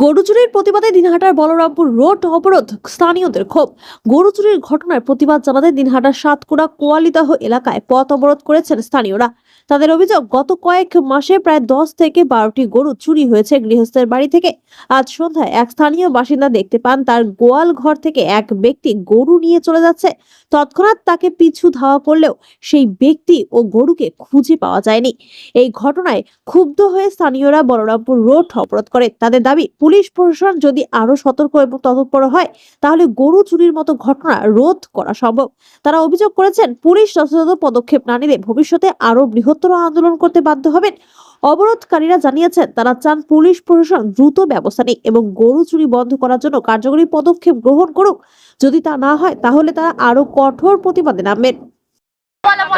গরু চুরির প্রতিবাদে দিনহাটার বলরামপুর রোড অবরোধ, স্থানীয়দের ক্ষোভ। গরু চুরির ঘটনায় প্রতিবাদ জানাতে দিনহাটার সাতকুড়া কোয়ালিদাহ এলাকায় পথ অবরোধ করেছেন স্থানীয়রা। তাদের অভিযোগ, গত কয়েক মাসে প্রায় দশ থেকে বারোটি গরু চুরি হয়েছে গৃহস্থের বাড়ি থেকে। আজ সন্ধ্যায় এক স্থানীয় বাসিন্দা দেখতে পান, তার গোয়াল ঘর থেকে এক ব্যক্তি গরু নিয়ে চলে যাচ্ছে। তৎক্ষণাৎ তাকে পিছু ধাওয়া করলেও সেই ব্যক্তি ও গরুকে খুঁজে পাওয়া যায়নি। এই ঘটনায় ক্ষুব্ধ হয়ে স্থানীয়রা বলরামপুর রোড অবরোধ করে। তাদের দাবি পুলিশ প্রশাসন যদি আরও সতর্ক এবং তৎপর হয়, তাহলে গরু চুরির মতো ঘটনা রোধ করা সম্ভব। তারা অভিযোগ করেছেন, পুলিশ যথাযথ পদক্ষেপ না নিলে ভবিষ্যতে আরও বৃহত্তর আন্দোলন করতে বাধ্য হবেন। অবরোধকারীরা জানিয়েছেন, তারা চান পুলিশ প্রশাসন দ্রুত ব্যবস্থা নিক এবং গরু চুরি বন্ধ করার জন্য কার্যকরী পদক্ষেপ গ্রহণ করুক। যদি তা না হয়, তাহলে তারা আরও কঠোর প্রতিবাদে নামবেন।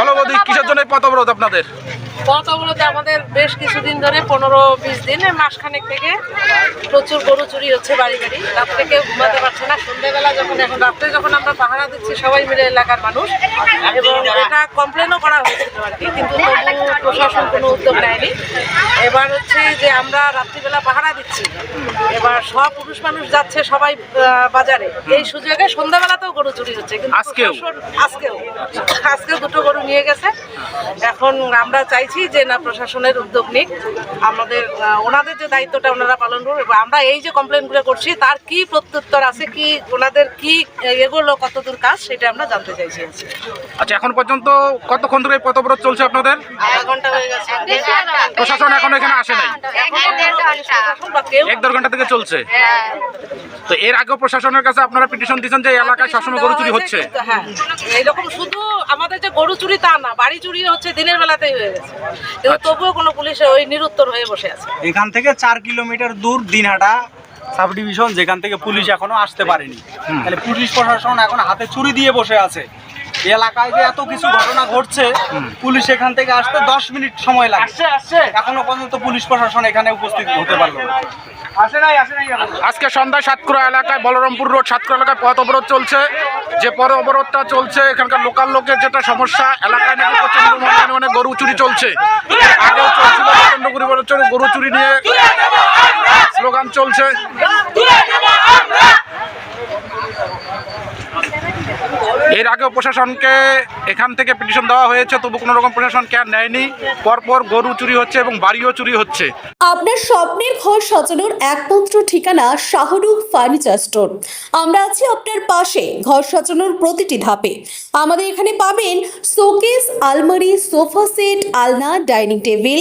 বলো বৌদি কিসের জন্য পথ অবরোধ আপনাদের? পথ অবরোধে আমাদের বেশ কিছুদিন ধরে পনেরো বিশ দিন মাসখানেক থেকে প্রচুর গরু চুরি হচ্ছে বাড়ি বাড়ি। রাত্রে কেউ ঘুমাতে পারছে না। সন্ধ্যেবেলা যখন এখন রাত্রে যখন আমরা পাহারা দিচ্ছি সবাই মিলে এলাকার মানুষ। এবং এটা কমপ্লেনও করা হয়েছিল আর কি কিন্তু তবু প্রশাসন কোনো উদ্যোগ নেয়নি। এবার হচ্ছে যে আমরা রাত্রিবেলা পাহারা দিচ্ছি। এবার সব পুরুষ মানুষ যাচ্ছে সবাই বাজারে। এই সুযোগে সন্ধ্যাবেলাতেও গরু চুরি হচ্ছে। কিন্তু আজকেও? আজকেও। আজকেও নিয়ে গেছে। এখন আমরা চাইছি যে না প্রশাসনের উদ্যোগ নিক। আমাদের ওনাদের যে দায়িত্বটা ওনারা পালন করবে আমরা এই যে কমপ্লেনগুলো করছি তার কি প্রত্যুত্তর আছে কি ওনাদের কি এগুলো কতদূর কাজ সেটা আমরা জানতে চাইছি আচ্ছা এখন পর্যন্ত কতক্ষণ ধরে এই পথ অবরোধ চলছে আপনাদের? ঘণ্টা হয়ে গেছে। প্রশাসন এখন এখানে আসে নাই? এক দেড় ঘণ্টা। থেকে চলছে? তো এর আগেও প্রশাসনের কাছে আপনারা পিটিশন দিচ্ছেন যে এই এলাকায় সবসময় গরু চুরি হচ্ছে? হ্যাঁ। এইরকম শুধু আমাদের যে গরু চুরি তা না বাড়ি চুরি হচ্ছে দিনের বেলাতেই হয়ে গেছে। কিন্তু তবুও কোনো পুলিশ ওই নিরুত্তর হয়ে বসে আছে। এখান থেকে চার কিলোমিটার দূর দিনহাটা সাব ডিভিশন যেখান থেকে পুলিশ এখনও আসতে পারেনি। তাহলে পুলিশ প্রশাসন এখন হাতে চুরি দিয়ে বসে আছে। এলাকায় যে এত কিছু ঘটনা ঘটছে পুলিশ এখান থেকে আসতে দশ মিনিট সময় লাগে। এখনও পর্যন্ত পুলিশ প্রশাসন এখানে উপস্থিত হতে পারল আজকে সন্ধ্যায় সাতকুড়া এলাকায় বলরামপুর রোড সাতকুড়া এলাকায় পথ অবরোধ চলছে। যে পথ অবরোধটা চলছে এখানকার লোকাল লোকের যেটা সমস্যা এলাকায় নাকি প্রচণ্ড মানে গরু চুরি চলছে। আগেও চলছিল প্রচণ্ড গরু চুরি গরু চুরি নিয়ে স্লোগান চলছে। এর আগেও প্রশাসনকে এখান থেকে পিটিশন দেওয়া হয়েছে, তবু কোনো রকম প্রশাসন কেয়ার নেয়নি। পরপর গরু চুরি হচ্ছে এবং বাড়িও চুরি হচ্ছে। আপনার স্বপ্নের ঘর সাজানোর একমাত্র ঠিকানা শাহরুখ ফার্নিচার স্টোর। আমরা আছি আপনার পাশে ঘর সাজানোর প্রতিটি ধাপে। আমাদের এখানে পাবেন শোকেস, আলমারি, সোফা সেট, আলনা, ডাইনিং টেবিল